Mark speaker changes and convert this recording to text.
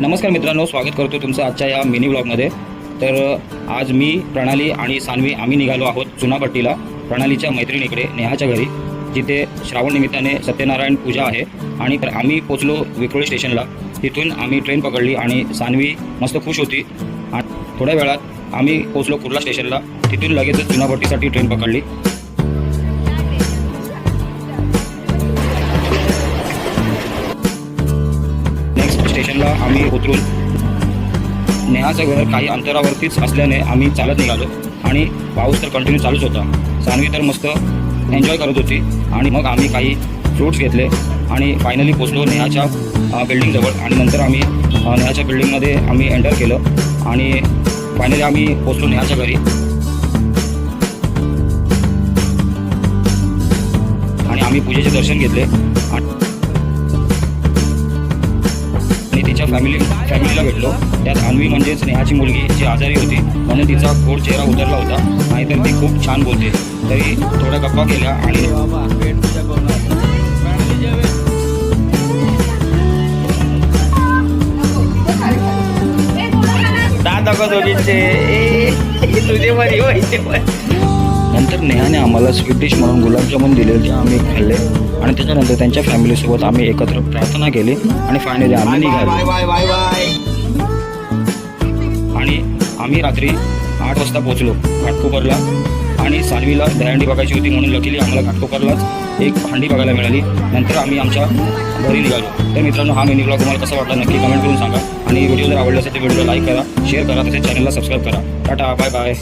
Speaker 1: नमस्कार मित्रांनो स्वागत करतो तुमचं आजच्या या मिनी ब्लॉगमध्ये तर आज मी प्रणाली आणि सानवी आम्ही निघालो आहोत चुनाभट्टीला प्रणालीच्या मैत्रिणीकडे नेहाच्या घरी जिथे श्रावण निमित्ताने सत्यनारायण पूजा आहे. आणि तर आम्ही पोचलो विक्रोळी स्टेशनला. तिथून आम्ही ट्रेन पकडली आणि सानवी मस्त खुश होती. आणि थोड्या वेळात आम्ही पोचलो कुर्ला स्टेशनला. तिथून लगेचच चुनाभट्टीसाठी ट्रेन पकडली. स्टेशनला आम्ही उतरून नेहाचं घर काही अंतरावरतीच असल्याने आम्ही चालत निघालो आणि पाऊस तर कंटिन्यू चालूच होता. सानवी तर मस्त एन्जॉय करत होती आणि मग आम्ही काही फ्रूट्स घेतले आणि फायनली पोचलो नेहाच्या बिल्डिंगजवळ आणि नंतर आम्ही नेहाच्या बिल्डिंगमध्ये आम्ही एंटर केलं आणि फायनली आम्ही पोचलो नेहाच्या घरी. आणि आम्ही पूजेचे दर्शन घेतले. आणि फॅमिली फॅमिलीला भेटलो. त्यात अन्वी म्हणजेच नेहाची मुलगी जी आजारी होती. म्हणून तिचा गोड चेहरा उतरला होता. नाहीतर ती खूप छान बोलते. तरी थोड्या गप्पा केल्या आणि
Speaker 2: दादा दोघींचे. तुझे बरी व्हायचे
Speaker 1: नंतर नेहाने आम्हाला स्वीट डिश म्हणून गुलाबजामुन दिले ते आम्ही खाल्ले. आणि त्याच्यानंतर त्यांच्या फॅमिलीसोबत आम्ही एकत्र प्रार्थना केली. आणि फायनली आम्ही निघालो. आणि आम्ही रात्री आठ वाजता पोहोचलो घाटकोपरला. आणि सानवीला दहीहंडी बघायची होती म्हणून लकीली आम्हाला घाटकोपरलाच एक भांडी बघायला मिळाली. नंतर आम्ही आमच्या घरी निघालो. तर मित्रांनो हा मिनी ब्लॉग तुम्हाला कसा वाटला नक्की कमेंट करून सांगा. आणि व्हिडिओ जर आवडला असेल तर व्हिडिओला लाईक करा शेअर करा तसेच चॅनलला सबस्क्राईब करा. Tata bye bye